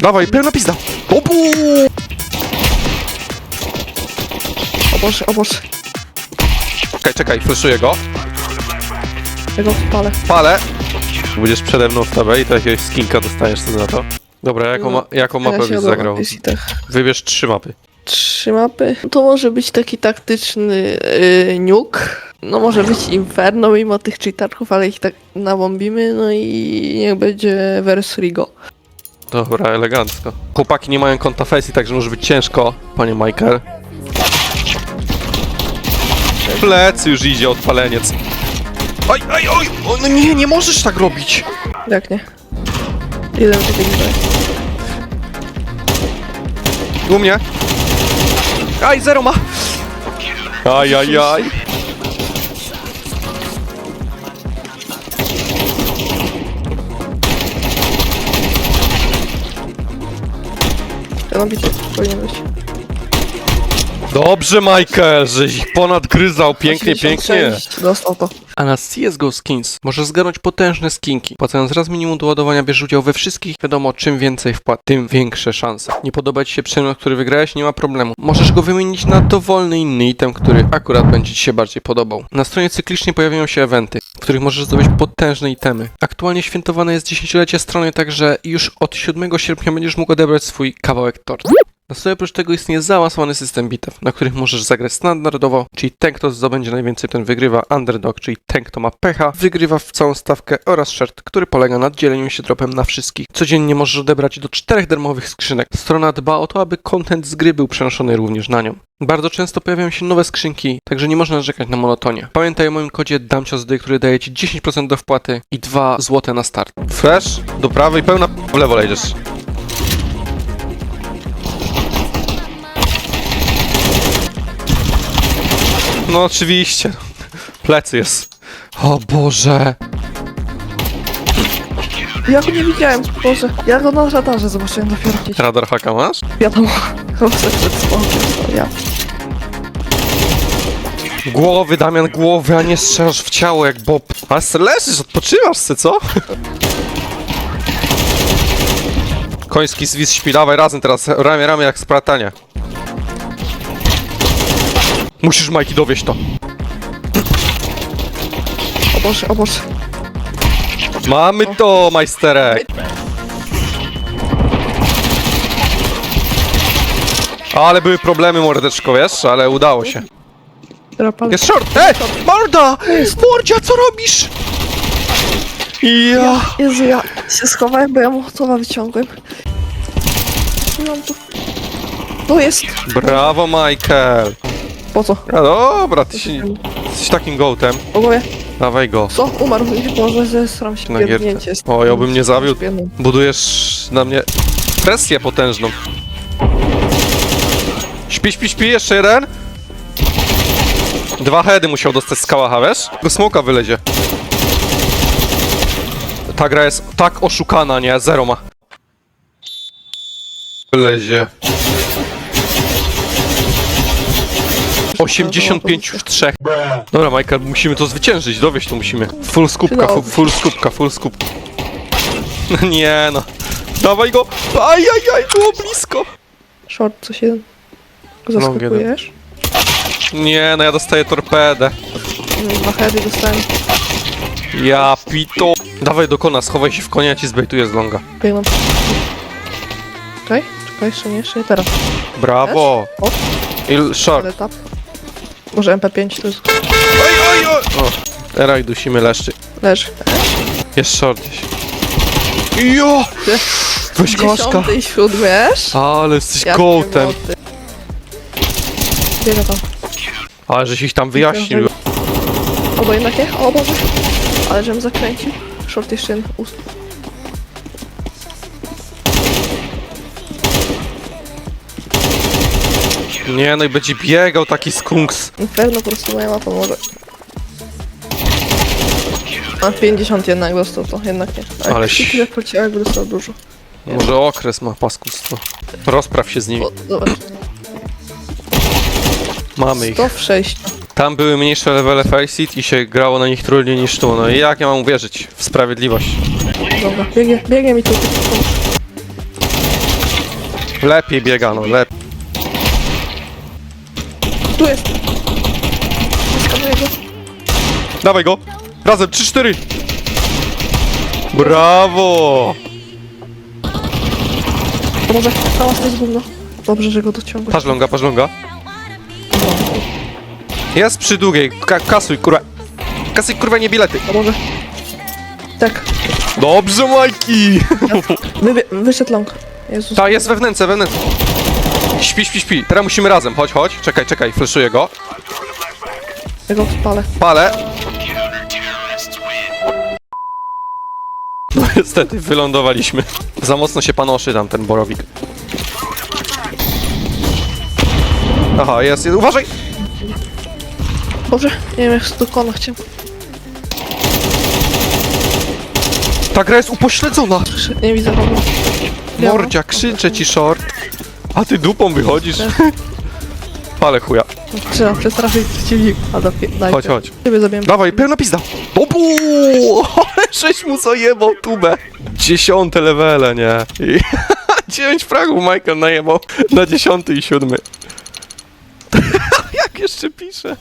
Dawaj, pełna pizda. Obu! O Boże, o Boże. Czekaj, czekaj, flaszuję go. Ja go. Palę. Będziesz przede mną w tabę i to jakiegoś skinka dostaniesz co za to. Dobra, jaką, ma, jaką mapę byś zagrał? Visitach. Wybierz trzy mapy. Trzy mapy. To może być taki taktyczny yy, nuke. No może być Inferno mimo tych cheaterków, ale ich tak nabombimy. No i niech będzie Vers Rigo. Dobra, elegancko. Chłopaki nie mają konta Facey, także może być ciężko, panie Michael. Plecy już idzie odpaleniec. Oj, oj, oj! O, no nie, nie możesz tak robić! Jak nie? Ile tego nie daje? U mnie. Aj, zero ma! Aj, aj, aj. Ja mam bity, powinien być. Dobrze, Michael, żeś ich ponadgryzał. Pięknie, pięknie. 86 Dostał to. A na CSGO Skins możesz zgarnąć potężne skinki. Płacąc raz minimum do ładowania bierzesz udział we wszystkich. Wiadomo, czym więcej wpłat, tym większe szanse. Nie podoba Ci się przedmiot, który wygrałeś? Nie ma problemu. Możesz go wymienić na dowolny inny item, który akurat będzie Ci się bardziej podobał. Na stronie cyklicznie pojawiają się eventy, których możesz zdobyć potężne itemy. Aktualnie świętowane jest dziesięciolecie strony, także już od 7 sierpnia będziesz mógł odebrać swój kawałek tortu. Na stole oprócz tego istnieje zaawansowany system bitew, na których możesz zagrać standardowo, czyli ten, kto zdobędzie najwięcej, ten wygrywa, underdog, czyli ten, kto ma pecha, wygrywa w całą stawkę oraz short, który polega na dzieleniu się dropem na wszystkich. Codziennie możesz odebrać do czterech darmowych skrzynek. Strona dba o to, aby content z gry był przenoszony również na nią. Bardzo często pojawiają się nowe skrzynki, także nie można narzekać na monotonię. Pamiętaj o moim kodzie DAMCIOSDY, który daje Ci 10% do wpłaty i 2 zł na start. Flash, do prawej, pełna w lewo lejdziesz. No oczywiście. Plecy jest. O Boże. Ja go nie widziałem, Boże. Ja go na radarze zobaczyłem dopiero gdzieś. Radar haka masz? Wiadomo. Chyba sobie przed smokiem stał, ja. Głowy, Damian, głowy, a nie strzelasz w ciało jak Bob. A se leżysz, odpoczywasz se, co? Koński zwis śpi, dawaj razem teraz, ramię, ramię jak spratanie. Musisz, Majki, dowieść to. O Boże, o Boże. Mamy to, majsterek. Ale były problemy, mordeczko, wiesz? Ale udało się. Drapal. Jest short! Ej! Morda! Mordzia, co robisz? Ja... Jezu, ja się schowałem, bo ja mu słowa wyciągłem. Mam tu. Tu jest. Brawo, Michael! Po co? A dobra, ty się, jesteś takim gołtem. Po głowie. Dawaj go Co? Umarł. Boże, zesram się. na gierce. jest. O, ja bym nie zawiódł. Biedny. Budujesz na mnie presję potężną. Śpi, śpi, śpi, jeszcze jeden. Dwa heady musiał dostać z kałacha, wiesz? Do smoka wylezie. Ta gra jest tak oszukana, nie? Zero ma. Wylezie. 85 w trzech. Dobra, Michael, musimy to zwyciężyć, dowieść to musimy. Full skupka, full, full skupka, full skupka. No nie no. Dawaj go! Ajajaj, było blisko! Short, coś jeden. Zaskakujesz? Nie no, ja dostaję torpedę. Mm, Dwa heady dostałem. Ja pito. Dawaj do kona, schowaj się w konia, ci zbejtuję z longa. Biegną. Czekaj, czekaj, jeszcze nie, jeszcze nie teraz. Brawo! O. I short. Ale tap. Może MP5 to jest... Oj, oj, oj! O, teraz dusimy leszczy. Leży. Jest short gdzieś. Jo! Weź koszka. Dziesiąty i siódmiesz? Ale jesteś Ja gołtem. pierdolę. Biega tam. Ale żeś ich tam wyjaśnił. Albo jednak nie? O Boże. Ale żebym zakręcił. Short jeszcze jeden. Ust. Nie no i będzie biegał taki skunks. Inferno po prostu moja mapa może. A 50 jednak dostał to, jednak nie. Ale Ale ś- jak jakby dostał dużo. Może okres ma paskustwo. Rozpraw się z nimi. O, zobacz. Mamy ich. 100 w 6. Tam były mniejsze levele Faceit i się grało na nich trudniej niż tu. No i jak ja mam uwierzyć w sprawiedliwość? Dobra, biegnie, biegnie mi tu. Lepiej biega, no lepiej. Tu jest. Skanuję go. Dawaj go! Razem, 3-4! Brawo! Może cała jest gówno. Dobrze, że go dociągłeś. Patrz longa, patrz longa. Jest przy długiej, Ka kasuj, kurwa. Kasuj, kurwa, nie bilety. To może... Tak. Dobrze, Majki! Wy, wyszedł long. Jezus. Ta, jest we wnęce, we wnęce. Śpi, śpi, śpi. Teraz musimy razem, chodź, chodź. Czekaj, czekaj, fleszuję go. Ja go spalę. Palę. No niestety, wylądowaliśmy. Za mocno się panoszy tam ten borowik. Aha, jest, jest. Uważaj! Boże, nie wiem jak z dokona chciałem. Ta gra jest upośledzona. Nie widzę go. Biała. Mordzia, krzyczę ci short. A ty dupą wychodzisz. Ale chuja. Trzeba przestraszyć przeciwnika. A da, daj. Chodź, chodź. Ciebie zabiłem. Dawaj, pełna pizda. Obu! Ale żeś mu zajebał tubę. Dziesiąte levele, nie? I dziewięć fragów Michael najebał na dziesiąty i siódmy. Jeszcze pisze?